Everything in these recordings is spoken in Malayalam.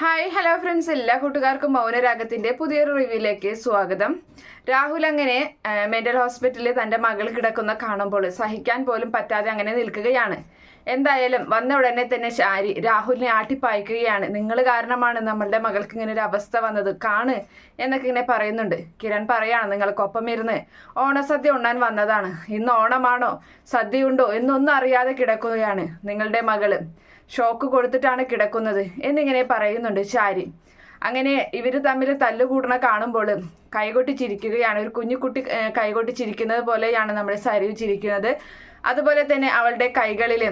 ഹായ് ഹലോ ഫ്രണ്ട്സ് എല്ലാ കൂട്ടുകാർക്കും മൗനരാഗത്തിന്റെ പുതിയൊരു റിവ്യൂയിലേക്ക് സ്വാഗതം. രാഹുൽ അങ്ങനെ മെന്റൽ ഹോസ്പിറ്റലിൽ തന്റെ മകൾ കിടക്കുന്ന കാണുമ്പോൾ സഹിക്കാൻ പോലും പറ്റാതെ അങ്ങനെ നിൽക്കുകയാണ്. എന്തായാലും വന്ന ഉടനെ തന്നെ ശാരി രാഹുലിനെ ആട്ടിപ്പായിക്കുകയാണ്. നിങ്ങൾ കാരണമാണ് നമ്മളുടെ മകൾക്ക് ഇങ്ങനെ ഒരു അവസ്ഥ വന്നത്. കാണ് എന്നൊക്കെ ഇങ്ങനെ പറയുന്നുണ്ട്. കിരൺ പറയാണ് നിങ്ങൾക്കൊപ്പം ഇരുന്ന് ഓണസദ്യ ഉണ്ണാൻ വന്നതാണ്. ഇന്ന് ഓണമാണോ? സദ്യയുണ്ടോ എന്നൊന്നും അറിയാതെ കിടക്കുകയാണ് നിങ്ങളുടെ മകൾ. ഷോക്ക് കൊടുത്തിട്ടാണ് കിടക്കുന്നത് എന്നിങ്ങനെ പറയുന്നുണ്ട് ചാരി അങ്ങനെ ഇവർ തമ്മിൽ തല്ലുകൂടണ കാണുമ്പോൾ കൈകൊട്ടി ചിരിക്കുകയാണ്. ഒരു കുഞ്ഞുകുട്ടി കൈകൊട്ടി ചിരിക്കുന്നത് പോലെയാണ് നമ്മുടെ സരിവ് ചിരിക്കുന്നത്. അതുപോലെ തന്നെ അവളുടെ കൈകളിൽ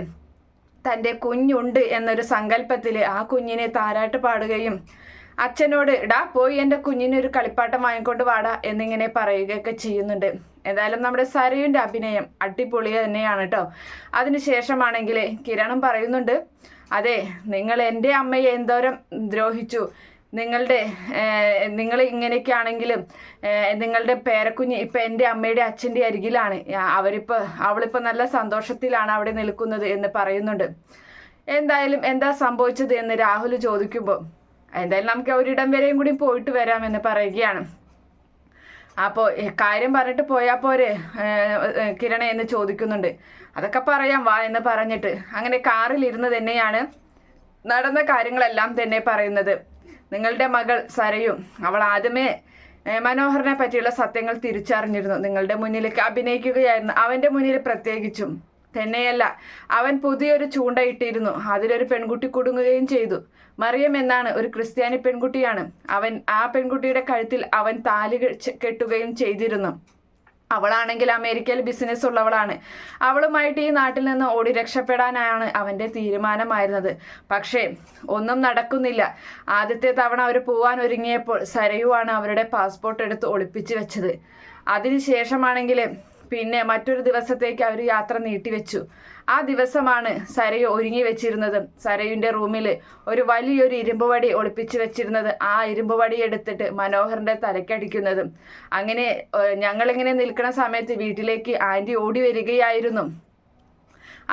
തന്റെ കുഞ്ഞുണ്ട് എന്നൊരു സങ്കല്പത്തിൽ ആ കുഞ്ഞിനെ താരാട്ട് പാടുകയും അച്ഛനോട് ഇടാ പോയി എന്റെ കുഞ്ഞിനൊരു കളിപ്പാട്ടം വാങ്ങിക്കൊണ്ട് വാടാ എന്നിങ്ങനെ പറയുകയൊക്കെ ചെയ്യുന്നുണ്ട്. എന്തായാലും നമ്മുടെ സരയുടെ അഭിനയം. അടിപൊളി തന്നെയാണ് കേട്ടോ അതിനുശേഷമാണെങ്കിൽ കിരണം പറയുന്നുണ്ട് അതെ നിങ്ങൾ എന്റെ അമ്മയെ എന്തോരം ദ്രോഹിച്ചു. നിങ്ങളുടെ നിങ്ങൾ ഇങ്ങനെയൊക്കെ ആണെങ്കിലും നിങ്ങളുടെ പേരക്കുഞ്ഞ് ഇപ്പം എന്റെ അമ്മയുടെ അച്ഛന്റെ അരികിലാണ്. അവരിപ്പോൾ അവളിപ്പോൾ നല്ല സന്തോഷത്തിലാണ് അവിടെ നിൽക്കുന്നത് എന്ന് പറയുന്നുണ്ട്. എന്തായാലും എന്താ സംഭവിച്ചത് എന്ന് രാഹുൽ ചോദിക്കുമ്പോൾ എന്തായാലും നമുക്ക് ഒരിടം വരെയും കൂടി പോയിട്ട് വരാമെന്ന് പറയുകയാണ്. അപ്പോൾ കാര്യം പറഞ്ഞിട്ട് പോയാൽ പോരെ കിരണ എന്ന് ചോദിക്കുന്നുണ്ട്. അതൊക്കെ പറയാം വാ എന്ന് പറഞ്ഞിട്ട്. അങ്ങനെ കാറിൽ ഇരുന്ന് തന്നെയാണ് നടന്ന കാര്യങ്ങളെല്ലാം തന്നെ പറയുന്നത്. നിങ്ങളുടെ മകൾ സരയും അവൾ ആദ്യമേ മനോഹറിനെ പറ്റിയുള്ള സത്യങ്ങൾ തിരിച്ചറിഞ്ഞിരുന്നു. നിങ്ങളുടെ മുന്നിലേക്ക് അഭിനയിക്കുകയായിരുന്നു. അവന്റെ മുന്നിൽ പ്രത്യേകിച്ചും. തന്നെയല്ല. അവൻ പുതിയൊരു ചൂണ്ടയിട്ടിരുന്നു അതിലൊരു പെൺകുട്ടി കുടുങ്ങുകയും ചെയ്തു. മറിയം എന്നാണ് ഒരു ക്രിസ്ത്യാനി പെൺകുട്ടിയാണ്. അവൻ ആ പെൺകുട്ടിയുടെ കഴുത്തിൽ അവൻ താലി കെട്ടുകയും ചെയ്തിരുന്നു. അവളാണെങ്കിൽ അമേരിക്കയിൽ ബിസിനസ് ഉള്ളവളാണ്. അവളുമായിട്ട് ഈ നാട്ടിൽ നിന്ന് ഓടി രക്ഷപ്പെടാനാണ് അവന്റെ തീരുമാനമായിരുന്നത്. പക്ഷേ ഒന്നും നടക്കുന്നില്ല. ആദ്യത്തെ തവണ അവർ പോവാൻ ഒരുങ്ങിയപ്പോൾ സരയുവാണ് അവരുടെ പാസ്പോർട്ട് എടുത്ത് ഒളിപ്പിച്ച് വെച്ചത്. അതിനുശേഷമാണെങ്കിൽ പിന്നെ മറ്റൊരു ദിവസത്തേക്ക് അവർ യാത്ര നീട്ടിവെച്ചു ആ ദിവസമാണ് സരയു ഒരുങ്ങി വെച്ചിരുന്നത്. സരയുവിന്റെ റൂമിൽ ഒരു വലിയൊരു ഇരുമ്പ് ഒളിപ്പിച്ചു വെച്ചിരുന്നത് ആ ഇരുമ്പ് വടി എടുത്തിട്ട് മനോഹറിന്റെ തലക്കടിക്കുന്നതും അങ്ങനെ ഞങ്ങളിങ്ങനെ നിൽക്കുന്ന സമയത്ത് വീട്ടിലേക്ക് ആന്റി ഓടി വരികയായിരുന്നു.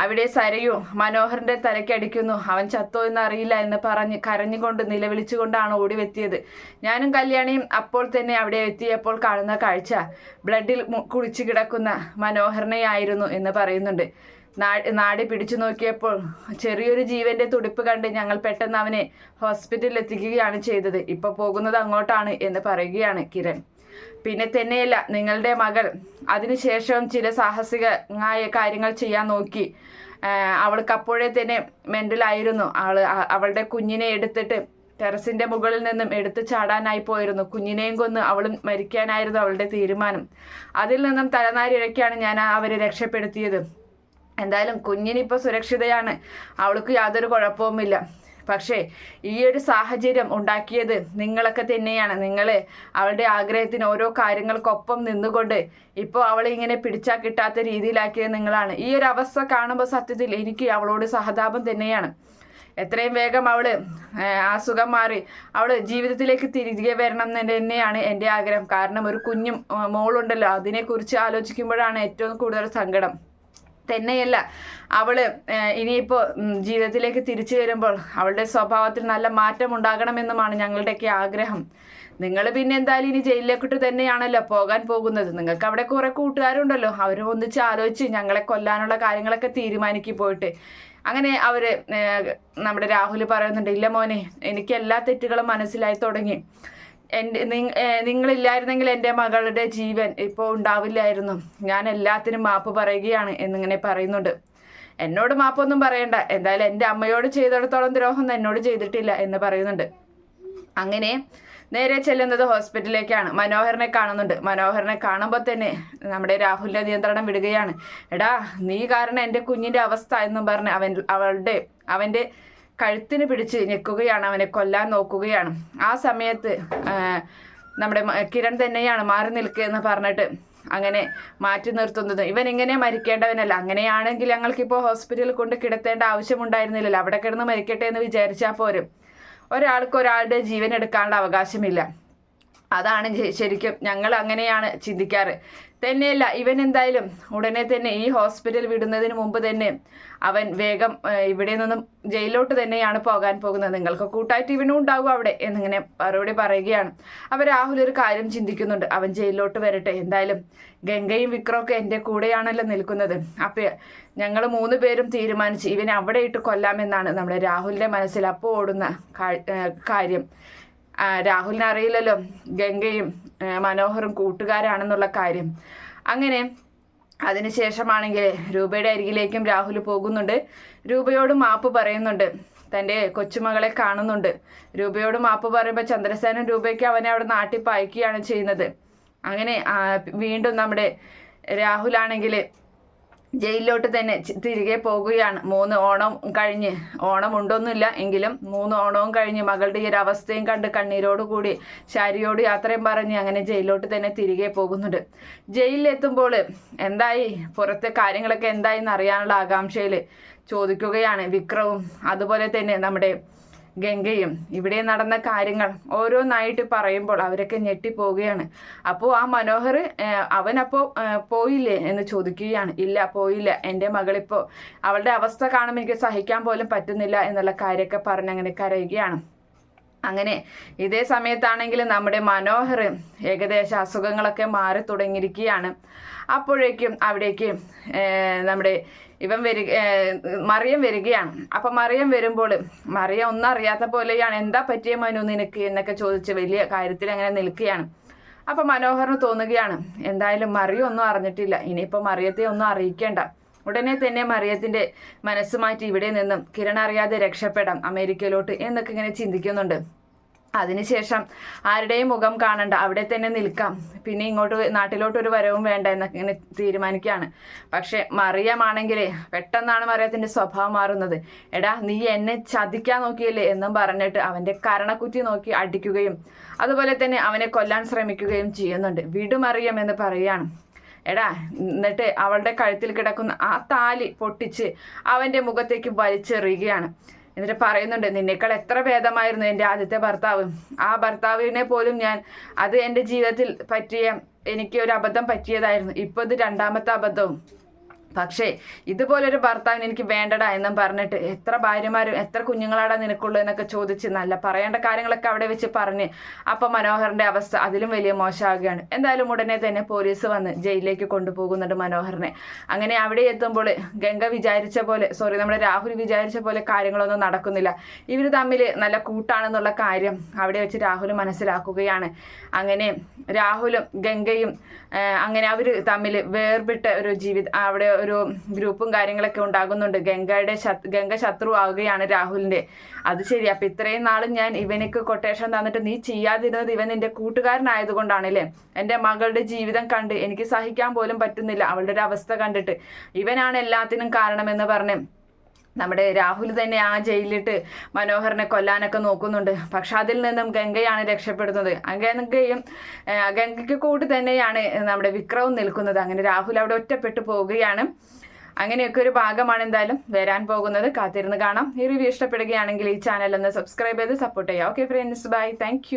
അവിടെ സരയു മനോഹറിന്റെ തലക്കടിക്കുന്നു അവൻ ചത്തോ എന്ന് അറിയില്ല എന്ന് പറഞ്ഞ് കരഞ്ഞുകൊണ്ട് നിലവിളിച്ചുകൊണ്ടാണ് ഓടിവെത്തിയത് ഞാനും കല്യാണിയും അപ്പോൾ തന്നെ അവിടെ എത്തിയപ്പോൾ കാണുന്ന കാഴ്ച. ബ്ലഡിൽ കുളിച്ചു കിടക്കുന്ന മനോഹരനെയായിരുന്നു എന്ന് പറയുന്നുണ്ട്. നാടി പിടിച്ചു നോക്കിയപ്പോൾ ചെറിയൊരു ജീവന്റെ തുടിപ്പ് കണ്ട് ഞങ്ങൾ പെട്ടെന്ന് അവനെ ഹോസ്പിറ്റലിൽ എത്തിക്കുകയാണ് ചെയ്തത്. ഇപ്പൊ പോകുന്നത് അങ്ങോട്ടാണ് എന്ന് പറയുകയാണ് കിരൺ. പിന്നെ തന്നെയല്ല നിങ്ങളുടെ മകൾ. അതിനുശേഷം ചില സാഹസികമായ കാര്യങ്ങൾ ചെയ്യാൻ നോക്കി. അവൾക്ക് അപ്പോഴേ തന്നെ മെന്റലായിരുന്നു അവൾ അവളുടെ കുഞ്ഞിനെ എടുത്തിട്ട് ടെറസിന്റെ മുകളിൽ നിന്നും എടുത്തു ചാടാനായി പോയിരുന്നു. കുഞ്ഞിനെയും കൊന്ന് അവളും മരിക്കാനായിരുന്നു അവളുടെ തീരുമാനം. അതിൽ നിന്നും തലനാരിഴയ്ക്കാണ് ഞാൻ അവരെ രക്ഷപ്പെടുത്തിയത്. എന്തായാലും കുഞ്ഞിനിപ്പോൾ സുരക്ഷിതയാണ്. അവൾക്ക് യാതൊരു കുഴപ്പവുമില്ല. പക്ഷേ ഈ ഒരു സാഹചര്യം ഉണ്ടാക്കിയത് നിങ്ങളൊക്കെ തന്നെയാണ്. നിങ്ങൾ അവളുടെ ആഗ്രഹത്തിന് ഓരോ കാര്യങ്ങൾക്കൊപ്പം നിന്നുകൊണ്ട് ഇപ്പോൾ അവളെ ഇങ്ങനെ പിടിച്ചാൽ കിട്ടാത്ത രീതിയിലാക്കിയത് നിങ്ങളാണ്. ഈ ഒരു അവസ്ഥ കാണുമ്പോൾ സത്യത്തിൽ എനിക്ക് അവളോട് സഹതാപം തന്നെയാണ്. എത്രയും വേഗം അവൾ അസുഖം മാറി അവൾ ജീവിതത്തിലേക്ക് തിരികെ വരണം എന്ന് തന്നെയാണ് എന്റെ ആഗ്രഹം. കാരണം ഒരു കുഞ്ഞും മോളുണ്ടല്ലോ. അതിനെക്കുറിച്ച് ആലോചിക്കുമ്പോഴാണ് ഏറ്റവും കൂടുതൽ സങ്കടം. തന്നെയല്ല. അവൾ ഇനിയിപ്പോൾ ജീവിതത്തിലേക്ക് തിരിച്ചു വരുമ്പോൾ അവളുടെ സ്വഭാവത്തിൽ നല്ല മാറ്റം ഉണ്ടാകണമെന്നുമാണ് ഞങ്ങളുടെയൊക്കെ ആഗ്രഹം. നിങ്ങൾ പിന്നെ എന്തായാലും ഇനി ജയിലിലേക്കിട്ട് തന്നെയാണല്ലോ പോകാൻ പോകുന്നത്. നിങ്ങൾക്ക് അവിടെ കുറെ കൂട്ടുകാരുണ്ടല്ലോ. അവരും ഒന്നിച്ച് ആലോചിച്ച് ഞങ്ങളെ കൊല്ലാനുള്ള കാര്യങ്ങളൊക്കെ തീരുമാനിക്കി പോയിട്ട്. അങ്ങനെ അവർ നമ്മുടെ രാഹുൽ പറയുന്നുണ്ട് ഇല്ല മോനെ എനിക്ക് എല്ലാ തെറ്റുകളും മനസ്സിലായി തുടങ്ങി. എന്റെ നിങ്- നിങ്ങളില്ലായിരുന്നെങ്കിൽ എന്റെ മകളുടെ ജീവൻ ഇപ്പോൾ ഉണ്ടാവില്ലായിരുന്നു. ഞാൻ എല്ലാത്തിനും മാപ്പ് പറയുകയാണ് എന്നിങ്ങനെ പറയുന്നുണ്ട്. എന്നോട് മാപ്പൊന്നും പറയണ്ട. എന്തായാലും എന്റെ അമ്മയോട് ചെയ്തിടത്തോളം ദ്രോഹം എന്നോട് ചെയ്തിട്ടില്ല എന്ന് പറയുന്നുണ്ട്. അങ്ങനെ നേരെ ചെല്ലുന്നത് ഹോസ്പിറ്റലിലേക്കാണ്. മനോഹരനെ കാണുന്നുണ്ട്. മനോഹരനെ കാണുമ്പോൾ തന്നെ നമ്മുടെ രാഹുലിന്റെ നിയന്ത്രണം വിടുകയാണ്. എടാ നീ കാരണം എന്റെ കുഞ്ഞിന്റെ അവസ്ഥ എന്നും പറഞ്ഞ് അവൻ അവളുടെ അവന്റെ കഴുത്തിന് പിടിച്ച് ഞെക്കുകയാണ് അവനെ കൊല്ലാൻ നോക്കുകയാണ്. ആ സമയത്ത് നമ്മുടെ കിരൺ തന്നെയാണ് മാറി നിൽക്കുക എന്ന് പറഞ്ഞിട്ട് അങ്ങനെ മാറ്റി നിർത്തുന്നത്. ഇവൻ ഇങ്ങനെ മരിക്കേണ്ടവനല്ല. അങ്ങനെയാണെങ്കിൽ ഞങ്ങൾക്കിപ്പോൾ ഹോസ്പിറ്റലിൽ കൊണ്ട് കിടത്തേണ്ട ആവശ്യമുണ്ടായിരുന്നില്ലല്ലോ. അവിടെ കിടന്ന് മരിക്കട്ടെ എന്ന് വിചാരിച്ചാൽ പോരും. ഒരാൾക്ക് ഒരാളുടെ ജീവൻ എടുക്കാനുള്ള അവകാശമില്ല. അതാണ് ശരിക്കും ഞങ്ങൾ അങ്ങനെയാണ് ചിന്തിക്കാറ്. തന്നെയല്ല ഇവൻ എന്തായാലും ഉടനെ തന്നെ ഈ ഹോസ്പിറ്റൽ വിടുന്നതിന് മുമ്പ് തന്നെ അവൻ വേഗം ഇവിടെ നിന്നും ജയിലിലോട്ട് തന്നെയാണ് പോകാൻ പോകുന്നത്. നിങ്ങൾക്ക് കൂട്ടായിട്ട് ഇവനും ഉണ്ടാവും അവിടെ എന്നിങ്ങനെ മറുപടി പറയുകയാണ്. അപ്പോൾ രാഹുൽ ഒരു കാര്യം ചിന്തിക്കുന്നുണ്ട്. അവൻ ജയിലിലോട്ട് വരട്ടെ. എന്തായാലും ഗംഗയും വിക്രമൊക്കെ എന്റെ കൂടെയാണല്ലോ നിൽക്കുന്നത്. അപ്പോൾ ഞങ്ങൾ മൂന്ന് പേരും തീരുമാനിച്ച് ഇവനെ അവിടെ ഇട്ട് കൊല്ലാമെന്നാണ് നമ്മുടെ രാഹുലിന്റെ മനസ്സിൽ അപ്പോൾ ഓടുന്ന കാര്യം. രാഹുലിന് അറിയില്ലല്ലോ. ഗംഗയും മനോഹറും കൂട്ടുകാരാണെന്നുള്ള കാര്യം. അങ്ങനെ അതിനുശേഷമാണെങ്കിൽ രൂപയുടെ അരികിലേക്കും രാഹുൽ പോകുന്നുണ്ട്. രൂപയോട് മാപ്പ് പറയുന്നുണ്ട്. തന്റെ കൊച്ചുമകളെ കാണുന്നുണ്ട്. രൂപയോട് മാപ്പ് പറയുമ്പോൾ ചന്ദ്രസേനൻ രൂപയ്ക്ക് അവനെ അവിടെ നാട്ടിൽ പായിക്കുകയാണ് ചെയ്യുന്നത്. അങ്ങനെ വീണ്ടും നമ്മുടെ രാഹുലാണെങ്കിൽ ജയിലിലോട്ട് തന്നെ തിരികെ പോകുകയാണ്. മൂന്ന് ഓണം കഴിഞ്ഞ് ഓണം ഉണ്ടൊന്നുമില്ല എങ്കിലും മൂന്ന് ഓണവും കഴിഞ്ഞ് മകളുടെ ഈ ഒരു അവസ്ഥയും കണ്ട് കണ്ണീരോട് കൂടി ശാരിയോട് യാത്രയും പറഞ്ഞ് അങ്ങനെ ജയിലിലോട്ട് തന്നെ തിരികെ പോകുന്നുണ്ട്. ജയിലിലെത്തുമ്പോൾ എന്തായി? പുറത്തെ കാര്യങ്ങളൊക്കെ എന്തായി എന്ന് അറിയാനുള്ള ആകാംക്ഷയിൽ ചോദിക്കുകയാണ് വിക്രവും. അതുപോലെ തന്നെ നമ്മുടെ ഗംഗയും. ഇവിടെ നടന്ന കാര്യങ്ങൾ ഓരോന്നായിട്ട് പറയുമ്പോൾ അവരൊക്കെ ഞെട്ടിപ്പോവുകയാണ്. അപ്പോൾ ആ മനോഹർ അവനപ്പോൾ പോയില്ലേ എന്ന് ചോദിക്കുകയാണ്. ഇല്ല പോയില്ല. എന്റെ മകളിപ്പോൾ അവളുടെ അവസ്ഥ കാണുമ്പോൾ എനിക്ക് സഹിക്കാൻ പോലും പറ്റുന്നില്ല എന്നുള്ള കാര്യമൊക്കെ പറഞ്ഞ് അങ്ങനെ കരയുകയാണ്. അങ്ങനെ ഇതേ സമയത്താണെങ്കിൽ നമ്മുടെ മനോഹർ ഏകദേശം അസുഖങ്ങളൊക്കെ മാറി തുടങ്ങിയിരിക്കുകയാണ്. അപ്പോഴേക്കും അവിടേക്ക് നമ്മുടെ ഇവൻ വരിക മറിയം വരികയാണ്. അപ്പം മറിയം വരുമ്പോൾ മറിയം ഒന്നും അറിയാത്ത പോലെയാണ് എന്താ പറ്റിയ മനു നിനക്ക്? എന്നൊക്കെ ചോദിച്ച് വലിയ കാര്യത്തിൽ അങ്ങനെ നിൽക്കുകയാണ്. അപ്പം മനോഹറിന് തോന്നുകയാണ് എന്തായാലും മറിയം ഒന്നും അറിഞ്ഞിട്ടില്ല. ഇനിയിപ്പോൾ മറിയത്തെ ഒന്നും അറിയിക്കേണ്ട. ഉടനെ തന്നെ മറിയത്തിന്റെ മനസ്സ് മാറ്റി ഇവിടെ നിന്നും കിരൺ അറിയാതെ രക്ഷപ്പെടാം അമേരിക്കയിലോട്ട് എന്നൊക്കെ ഇങ്ങനെ ചിന്തിക്കുന്നുണ്ട്. അതിനുശേഷം ആരുടെയും മുഖം കാണണ്ട അവിടെ തന്നെ നിൽക്കാം. പിന്നെ ഇങ്ങോട്ട് നാട്ടിലോട്ട് ഒരു വരവും വേണ്ട എന്നൊക്കെ ഇങ്ങനെ തീരുമാനിക്കുകയാണ്. പക്ഷെ മറിയമാണെങ്കിൽ പെട്ടെന്നാണ് മറിയത്തിന്റെ സ്വഭാവം മാറുന്നത്. എടാ നീ എന്നെ ചതിക്കാൻ നോക്കിയില്ലേ എന്നും പറഞ്ഞിട്ട് അവന്റെ കരണക്കുറ്റി നോക്കി അടിക്കുകയും അതുപോലെ തന്നെ അവനെ കൊല്ലാൻ ശ്രമിക്കുകയും ചെയ്യുന്നുണ്ട്. വിടുമറിയം എന്ന് പറയുകയാണ്. എടാ എന്നിട്ട് അവളുടെ കഴുത്തിൽ കിടക്കുന്ന ആ താലി പൊട്ടിച്ച് അവന്റെ മുഖത്തേക്ക് വലിച്ചെറിയുകയാണ്. എന്നിട്ട് പറയുന്നുണ്ട് നിന്നേക്കാൾ എത്ര ഭേദമായിരുന്നു എന്റെ ആദ്യത്തെ ഭർത്താവ്. ആ ഭർത്താവിനെ പോലും ഞാൻ അത് എന്റെ ജീവിതത്തിൽ പറ്റിയ എനിക്ക് ഒരു അബദ്ധം പറ്റിയതായിരുന്നു. ഇപ്പോൾ ഇത് രണ്ടാമത്തെ അബദ്ധവും. പക്ഷേ ഇതുപോലൊരു ഭർത്താവിന് എനിക്ക് വേണ്ടടാ എന്നും പറഞ്ഞിട്ട് എത്ര ഭാര്യമാരും എത്ര കുഞ്ഞുങ്ങളാടാ നിനക്കുള്ളൂ എന്നൊക്കെ ചോദിച്ച് നല്ല പറയേണ്ട കാര്യങ്ങളൊക്കെ അവിടെ വെച്ച് പറഞ്ഞ് അപ്പം മനോഹറിന്റെ അവസ്ഥ അതിലും വലിയ മോശമാകുകയാണ് എന്തായാലും ഉടനെ തന്നെ പോലീസ് വന്ന് ജയിലിലേക്ക് കൊണ്ടുപോകുന്നുണ്ട് മനോഹറിനെ. അങ്ങനെ അവിടെ എത്തുമ്പോൾ ഗംഗ വിചാരിച്ച പോലെ സോറി നമ്മുടെ രാഹുൽ വിചാരിച്ച പോലെ കാര്യങ്ങളൊന്നും നടക്കുന്നില്ല. ഇവർ തമ്മിൽ നല്ല കൂട്ടാണെന്നുള്ള കാര്യം അവിടെ വെച്ച് രാഹുൽ മനസ്സിലാക്കുകയാണ്. അങ്ങനെ രാഹുലും ഗംഗയും അങ്ങനെ അവർ തമ്മിൽ വേർപെട്ട ഒരു ജീവിത അവിടെ ഒരു ഗ്രൂപ്പും കാര്യങ്ങളൊക്കെ ഉണ്ടാകുന്നുണ്ട്. ഗംഗയുടെ ഗംഗ ശത്രു ആവുകയാണ് രാഹുലിന്റെ. അത് ശരി. അപ്പൊ ഇത്രയും നാളും ഞാൻ ഇവനക്ക് കൊട്ടേഷൻ തന്നിട്ട് നീ ചെയ്യാതിരുന്നത് ഇവൻ നിന്റെ കൂട്ടുകാരനായതുകൊണ്ടാണല്ലേ? എന്റെ മകളുടെ ജീവിതം കണ്ട് എനിക്ക് സഹിക്കാൻ പോലും പറ്റുന്നില്ല. അവളുടെ ഒരു അവസ്ഥ കണ്ടിട്ട്. ഇവനാണ് എല്ലാത്തിനും കാരണമെന്ന് പറഞ്ഞ് നമ്മുടെ രാഹുൽ തന്നെ ആ ജയിലിലിട്ട് മനോഹറിനെ കൊല്ലാനൊക്കെ നോക്കുന്നുണ്ട്. പക്ഷെ അതിൽ നിന്നും ഗംഗയാണ് രക്ഷപ്പെടുന്നത്. ഗംഗയും ഗംഗയ്ക്ക് കൂട്ട് തന്നെയാണ് നമ്മുടെ വിക്രവും നിൽക്കുന്നത്. അങ്ങനെ രാഹുൽ അവിടെ ഒറ്റപ്പെട്ടു പോവുകയാണ്. അങ്ങനെയൊക്കെ ഒരു ഭാഗമാണ് എന്തായാലും വരാൻ പോകുന്നത്. കാത്തിരുന്ന് കാണാം. ഈ റിവ്യൂ ഇഷ്ടപ്പെടുകയാണെങ്കിൽ ഈ ചാനൽ ഒന്ന് സബ്സ്ക്രൈബ് ചെയ്ത് സപ്പോർട്ട് ചെയ്യാം ഓക്കെ ഫ്രണ്ട്സ് ബൈ താങ്ക്